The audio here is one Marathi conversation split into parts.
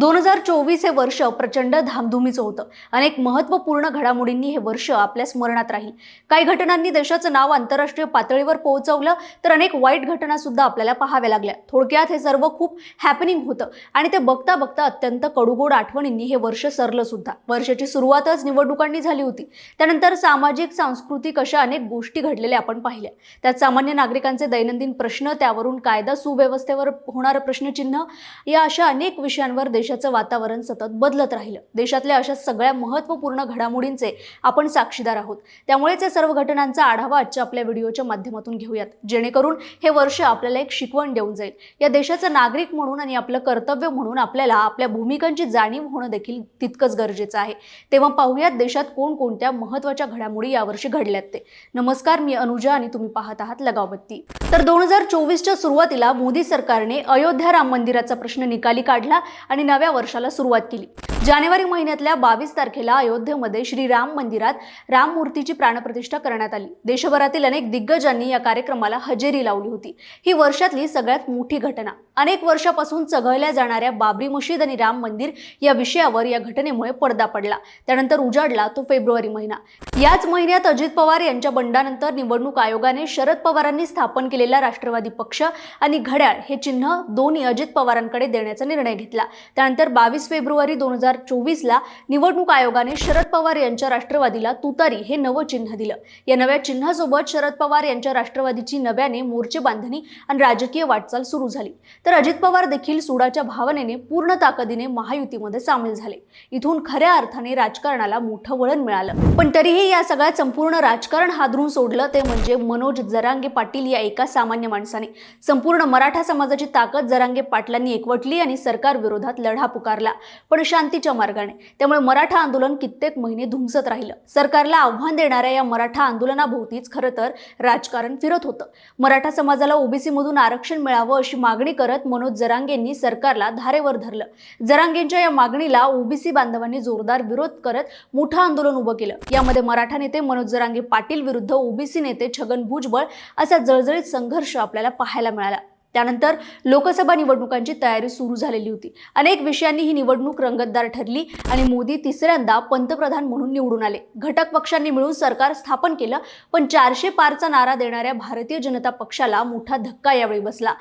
दोन हजार चोवीस हे वर्ष प्रचंड धामधुमीचं होतं. अनेक महत्त्वपूर्ण घडामोडींनी हे वर्ष आपल्या स्मरणात राहील. काही घटनांनी देशाचं नाव आंतरराष्ट्रीय पातळीवर पोहोचवलं तर अनेक वाईट घटना सुद्धा आपल्याला पाहाव्या लागल्या. थोडक्यात हे सर्व खूप हॅपनिंग होतं आणि ते बघता बघता अत्यंत कडूगोड आठवणींनी हे वर्ष सरलं सुद्धा वर्षाची सुरुवातच निवडणुकांनी झाली होती. त्यानंतर सामाजिक सांस्कृतिक अशा अनेक गोष्टी घडलेल्या आपण पाहिल्या. त्यात सामान्य नागरिकांचे दैनंदिन प्रश्न त्यावरून कायदा सुव्यवस्थेवर होणारं प्रश्नचिन्ह या अशा अनेक विषयांवर देश देशाचं वातावरण सतत बदलत राहिलं. देशातल्या अशा सगळ्या महत्त्वपूर्ण घडामोडींचे आपण साक्षीदार आहोत. त्यामुळेच या सर्व घटनांचा आढावा आजच्या आपल्या व्हिडिओच्या माध्यमातून घेऊयात. जेणेकरून हे वर्ष आपल्याला एक शिकवण देऊन जाईल. या देशाचा नागरिक म्हणून आणि आपलं कर्तव्य म्हणून आपल्याला आपल्या भूमिकांची जाणीव होणं देखील तितकंच गरजेचं आहे. तेव्हा पाहूयात देशात कोणकोणत्या महत्त्वाच्या घडामोडी यावर्षी घडल्यात ते. नमस्कार मी अनुजा आणि तुम्ही पाहत आहात लगावबत्ती. तर दोन हजार चोवीसच्या सुरुवातीला मोदी सरकारने अयोध्या राम मंदिराचा प्रश्न निकाली काढला आणि नव्या वर्षाला सुरुवात केली. जानेवारी महिन्यातल्या बावीस तारखेला अयोध्येमध्ये श्रीराम मंदिरात राम मूर्तीची प्राणप्रतिष्ठा करण्यात आली. देशभरातील अनेक दिग्गजांनी या कार्यक्रमाला हजेरी लावली होती. ही वर्षातली सगळ्यात मोठी घटना. अनेक वर्षापासून चघळल्या जाणाऱ्या बाबरी मशीद आणि राम मंदिर या विषयावर या घटनेमुळे पडदा पडला. त्यानंतर उजाडला तो फेब्रुवारी महिना. याच महिन्यात अजित पवार यांच्या बंडानंतर निवडणूक आयोगाने शरद पवारांनी स्थापन केलेला राष्ट्रवादी पक्ष आणि घड्याळ हे चिन्ह दोन्ही अजित पवारांकडे देण्याचा निर्णय घेतला. त्यानंतर बावीस फेब्रुवारी दोन हजार चोवीसला निवडणूक आयोगाने शरद पवार यांच्या राष्ट्रवादीला तुतारी हे नवं चिन्ह दिलं. या नव्या चिन्हासोबत शरद पवार यांच्या राष्ट्रवादीची नव्याने मोर्चे बांधणी आणि राजकीय वाटचाल सुरू झाली. तर अजित पवार देखील सुडाच्या भावनेने पूर्ण ताकदीने महायुतीमध्ये सामील झाले. इथून खऱ्या अर्थाने राजकारणाला मोठं वळण मिळालं. पण तरीही या सगळ्यात संपूर्ण राजकारण हादरून सोडलं ते म्हणजे मनोज जरांगे पाटील या एका सामान्य माणसाने. संपूर्ण मराठा समाजाची ताकद जरांगे पाटलांनी एकवटली आणि सरकार विरोधात लढा पुकारला. पण शांतीच्या मार्गाने. त्यामुळे मराठा आंदोलन कित्येक महिने धुमसत राहिलं. सरकारला आव्हान देणाऱ्या या मराठा आंदोलनाभोवतीच खरं तर राजकारण फिरत होतं. मराठा समाजाला ओबीसी मधून आरक्षण मिळावं अशी मागणी करत मनोज जरांगेंनी सरकारला धारेवर धरलं. जरांगेंच्या या मागणीला ओबीसी बांधवांनी जोरदार विरोध करत मोठं आंदोलन उभं केलं. यामध्ये मराठा नेते मनोज जरांगे पाटील विरुद्ध ओबीसी नेते छगन भुजबळ असा जळजळीत संघर्ष आपल्याला पाहायला मिळाला. त्यानंतर लोकसभा निवडणुकांची तयारी सुरू झालेली होती. अनेक विषयांनी ही निवडणूक रंगतदार ठरली आणि मोदी तिसऱ्यांदा पंतप्रधान म्हणून निवडून आले. घटक पक्षांनी मिळून सरकार स्थापन केलं पण चारशे पारचा नारा देणाऱ्या भारतीय जनता पक्षाला मोठा धक्का यावेळी बसला.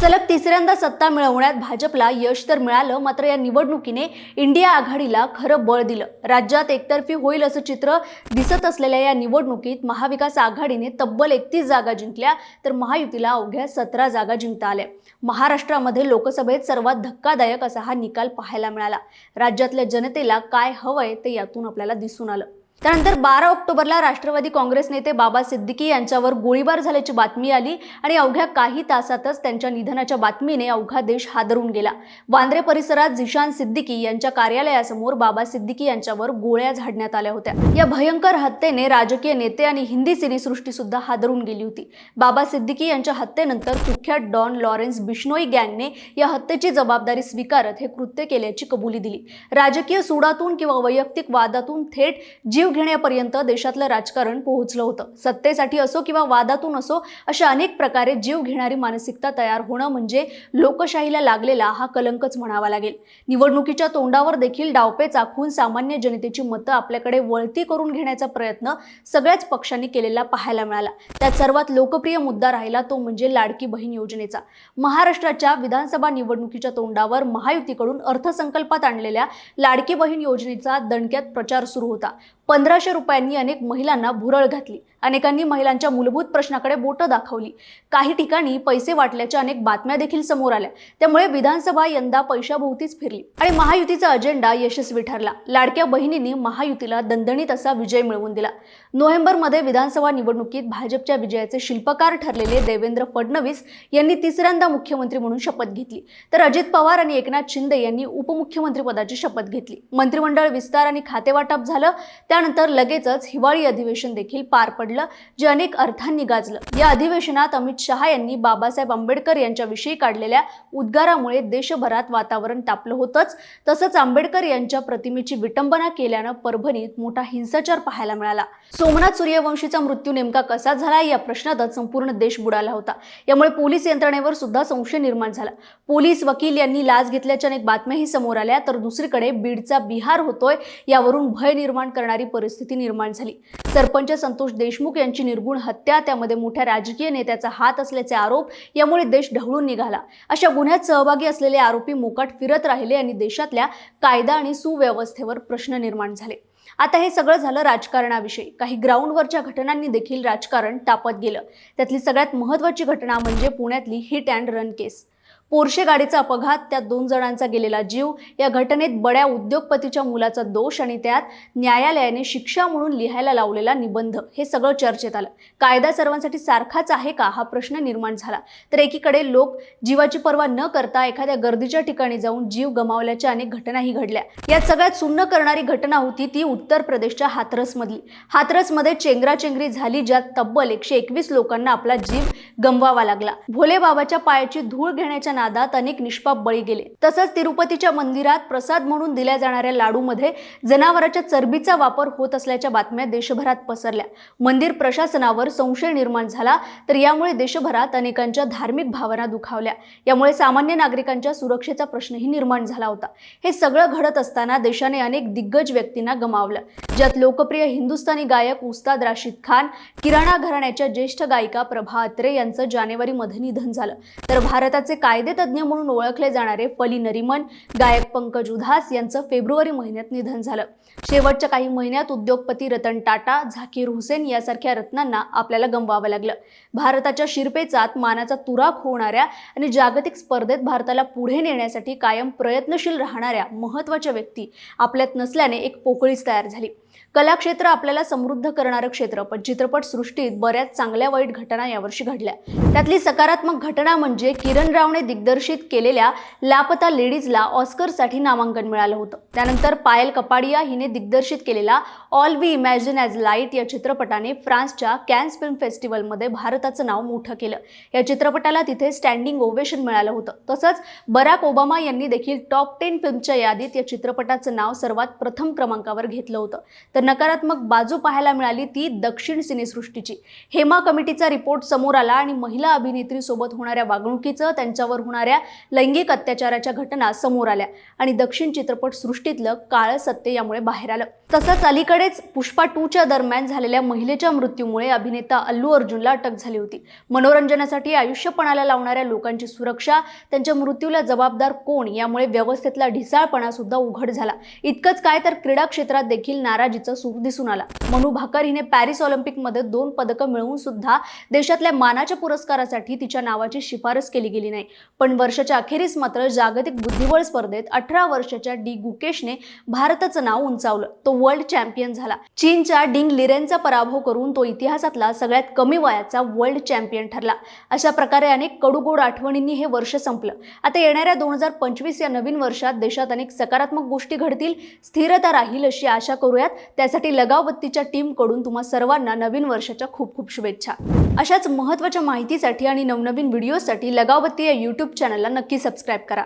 सलग तिसऱ्यांदा सत्ता मिळवण्यात भाजपला यश तर मिळालं मात्र या निवडणुकीने इंडिया आघाडीला खरं बळ दिलं. राज्यात एकतर्फी होईल असं चित्र दिसत असलेल्या या निवडणुकीत महाविकास आघाडीने तब्बल एकतीस जागा जिंकल्या तर महायुतीला अवघ्या सतरा जागा जिंकता आल्या. महाराष्ट्रामध्ये लोकसभेत सर्वात धक्कादायक असा हा निकाल पाहायला मिळाला. राज्यातल्या जनतेला काय हवंय ते यातून आपल्याला दिसून आलं. त्यानंतर बारा ऑक्टोबरला राष्ट्रवादी काँग्रेस नेते बाबा सिद्दीकी यांच्यावर गोळीबार झाल्याची बातमी आली आणि अवघ्या काही तासातच त्यांच्या निधनाच्या बातमीने अवघा देश हादरून गेला. वांद्रे परिसरात झिशान सिद्दीकी यांच्या कार्यालयासमोर बाबा सिद्दीकी यांच्यावर गोळ्या झाडण्यात आल्या होत्या. या भयंकर हत्येने राजकीय नेते आणि हिंदी सिनेसृष्टी सुद्धा हादरून गेली होती. बाबा सिद्दीकी यांच्या हत्येनंतर कुख्यात डॉन लॉरेन्स बिश्नोई गँगने या हत्येची जबाबदारी स्वीकारत हे कृत्य केल्याची कबुली दिली. राजकीय सुडातून किंवा वैयक्तिक वादातून थेट जीव घेण्यापर्यंत देशातलं राजकारण पोहोचलं होतं. सत्तेसाठी असो किंवा वादातून असो अशा अनेक प्रकारे जीव घेणारी मानसिकता तयार होणं म्हणजे लोकशाहीला लागलेला हा कलंकच म्हणावा लागेल. निवडणुकीच्या तोंडावर देखील डावपेच आखून सामान्य जनतेची मतं आपल्याकडे वळती करून घेण्याचा प्रयत्न सगळ्याच पक्षांनी केलेला पाहायला मिळाला. त्यात सर्वात लोकप्रिय मुद्दा राहिला तो म्हणजे लाडकी बहीण योजनेचा. महाराष्ट्राच्या विधानसभा निवडणुकीच्या तोंडावर महायुतीकडून अर्थसंकल्पात आणलेल्या लाडकी बहीण योजनेचा दणक्यात प्रचार सुरू होता. पंधराशे रुपयांनी अनेक महिलांना भुरळ घातली. अनेकांनी महिलांच्या मूलभूत प्रश्नाकडे बोटं दाखवली. काही ठिकाणी पैसे वाटल्याच्या अनेक बातम्या देखील समोर आल्या. त्यामुळे विधानसभा यंदा पैशाभोवतीच फिरली. आणि महायुतीचा अजेंडा यशस्वी ठरला. लाडक्या बहिणींनी महायुतीला दणदणीत असा विजय मिळवून दिला. नोव्हेंबरमध्ये विधानसभा निवडणुकीत भाजपच्या विजयाचे शिल्पकार ठरलेले देवेंद्र फडणवीस यांनी तिसऱ्यांदा मुख्यमंत्री म्हणून शपथ घेतली. तर अजित पवार आणि एकनाथ शिंदे यांनी उपमुख्यमंत्रीपदाची शपथ घेतली. मंत्रिमंडळ विस्तार आणि खातेवाटप झालं. त्यानंतर लगेचच हिवाळी अधिवेशन देखील पार पडलं जे अनेक अर्थांनी गाजलं. या अधिवेशनात अमित शहा यांनी बाबासाहेब आंबेडकर यांच्याविषयी काढलेल्या उद्गारामुळे देशभरात वातावरण तापलं होतंच. तसंच आंबेडकर यांच्या प्रतिमेची विटंबना केल्यानं परभणीत मोठा हिंसाचार पाहायला मिळाला. सोमनाथ सूर्यवंशीचा मृत्यू नेमका कसा झाला या प्रश्नातच संपूर्ण देश बुडाला होता. यामुळे पोलीस यंत्रणेवर सुद्धा संशय निर्माण झाला. पोलीस वकील यांनी लाच घेतल्याच्या अनेक बातम्याही समोर आल्या तर दुसरीकडे बीडचा बिहार होतोय यावरून भय निर्माण करणारी परिस्थिती निर्माण झाली. सरपंच संतोष देशमुख यांची निर्गुण हत्या त्यामध्ये मोठ्या राजकीय नेत्याचा हात असल्याचे आरोप यामुळे देश ढवळून निघाला. अशा गुन्ह्यात सहभागी असलेले आरोपी मोकाट फिरत राहिले आणि देशातल्या कायदा आणि सुव्यवस्थेवर प्रश्न निर्माण झाले. आता हे सगळं झालं राजकारणाविषयी. काही ग्राउंडवरच्या घटनांनी देखील राजकारण तापत गेलं. त्यातली सगळ्यात महत्त्वाची घटना म्हणजे पुण्यातली hit and run case Porsche गाडीचा अपघात त्यात दोन जणांचा गेलेला जीव. या घटनेत बड्या उद्योगपतीच्या मुलाचा दोष आणि त्यात न्यायालयाने शिक्षा म्हणून लिहायला लावलेला निबंध. हे सगळं चर्चेत आलं. कायदा सर्वांसाठी सारखाच आहे का? हा प्रश्न निर्माण झाला. तर एकीकडे लोक जीवाची पर्वा न करता एखाद्या गर्दीच्या ठिकाणी जाऊन जीव गमावल्याच्या अनेक घटनाही घडल्या. यात सगळ्यात सुन्न करणारी घटना होती ती उत्तर प्रदेशच्या हाथरसमधली. हाथरसमध्ये चेंगराचेंगरी झाली ज्यात तब्बल एकशे एकवीस लोकांना आपला जीव गमवावा लागला. भोले बाबाच्या पायाची धूळ घेण्याच्या नादात अनेक निष्पाप बळी गेले. तसंच तिरुपतीच्या मंदिरात प्रसाद म्हणून दिल्या जाणाऱ्या लाडूमध्ये जनावराच्या चरबीचा वापर होत असल्याच्या बातम्या देशभरात पसरल्या. मंदिर प्रशासनावर संशय निर्माण झाला तर यामुळे देशभरात अनेकांच्या धार्मिक भावना दुखावल्या. यामुळे सामान्य नागरिकांच्या सुरक्षेचा प्रश्नही निर्माण झाला होता. हे सगळं घडत असताना देशाने अनेक दिग्गज व्यक्तींना गमावलं. ज्यात लोकप्रिय हिंदुस्थानी गायक उस्ताद राशीद खान किराणा घराण्याच्या ज्येष्ठ गायिका प्रभा अत्रे यांचं जानेवारीमध्ये निधन झालं. तर भारताचे कायदेतज्ञ म्हणून ओळखले जाणारे फली नरिमन गायक पंकज उधास यांचं फेब्रुवारी महिन्यात निधन झालं. शेवटच्या काही महिन्यात उद्योगपती रतन टाटा झाकीर हुसेन यासारख्या रत्नांना आपल्याला गमवावं लागलं. भारताच्या शिरपेचात मानाचा तुराक होणाऱ्या आणि जागतिक स्पर्धेत भारताला पुढे नेण्यासाठी कायम प्रयत्नशील राहणाऱ्या महत्त्वाच्या व्यक्ती आपल्यात नसल्याने एक पोकळीच तयार झाली. कलाक्षेत्र आपल्याला समृद्ध करणारं क्षेत्र. पण चित्रपट सृष्टीत बऱ्याच चांगल्या वाईट घटना यावर्षी घडल्या. त्यातली सकारात्मक घटना म्हणजे किरण रावने दिग्दर्शित केलेल्या लापता लेडीजला ऑस्करसाठी नामांकन मिळालं होतं. त्यानंतर पायल कपाडिया हिने दिग्दर्शित केलेला all we imagine as light या चित्रपटाने फ्रान्सच्या कॅन्स फिल्म फेस्टिवलमध्ये भारताचं नाव मोठं केलं. या चित्रपटाला तिथे स्टँडिंग ओवेशन मिळालं होतं. तसंच बराक ओबामा यांनी देखील टॉप टेन फिल्मच्या यादीत या चित्रपटाचं नाव सर्वात प्रथम क्रमांकावर घेतलं होतं. तर नकारात्मक बाजू पाहायला मिळाली ती दक्षिण सिनेसृष्टीची. हेमा कमिटीचा रिपोर्ट समोर आला आणि महिला अभिनेत्रीसोबत होणाऱ्या वागणुकीचं त्यांच्यावर होणाऱ्या लैंगिक अत्याचाराच्या घटना समोर आल्या. आणि दक्षिण चित्रपट सृष्टी सृष्टीतलं काळं सत्य यामुळे बाहेर आलं. तसंच अलीकडेच पुष्पा टूच्या दरम्यान झालेल्या महिलेच्या मृत्यूमुळे अभिनेता अल्लू अर्जुनला अटक झाली होती. मनोरंजनासाठी आयुष्यपणाला लावणाऱ्या लोकांची सुरक्षा त्यांच्या मृत्यूला जबाबदार कोण यामुळे व्यवस्थेतला ढिसाळपणा सुद्धा उघड झाला. इतकंच काय तर क्रीडा क्षेत्रात देखील नाराजीचा सूर दिसून आला. मनू भाकर हिने पॅरिस ऑलिम्पिकमध्ये दोन पदकं मिळवून सुद्धा देशातल्या मानाच्या पुरस्कारासाठी तिच्या नावाची शिफारस केली गेली नाही. पण वर्षाच्या अखेरीस मात्र जागतिक बुद्धिबळ स्पर्धेत अठरा वर्षाच्या डी गुकेशने भारताचं नाव उंचावलं. तो वर्ल्ड चॅम्पियन झाला. चीनच्या डिंग लिरेनचा पराभव करून तो इतिहासातला सगळ्यात कमी वयाचा वर्ल्ड चॅम्पियन ठरला. अशा प्रकारे अनेक कडूगोड आठवणींनी हे वर्ष संपलं. आता येणाऱ्या दोन हजार पंचवीस या नवीन वर्षात देशात अनेक सकारात्मक गोष्टी घडतील स्थिरता राहील अशी आशा करूयात. त्यासाठी लगावबत्तीच्या टीमकडून तुम्हा सर्वांना नवीन वर्षाच्या खूप खूप शुभेच्छा. अशाच महत्त्वाच्या माहितीसाठी आणि नवनवीन व्हिडिओसाठी लगावबत्ती या यूट्यूब चॅनलला नक्की सबस्क्राईब करा.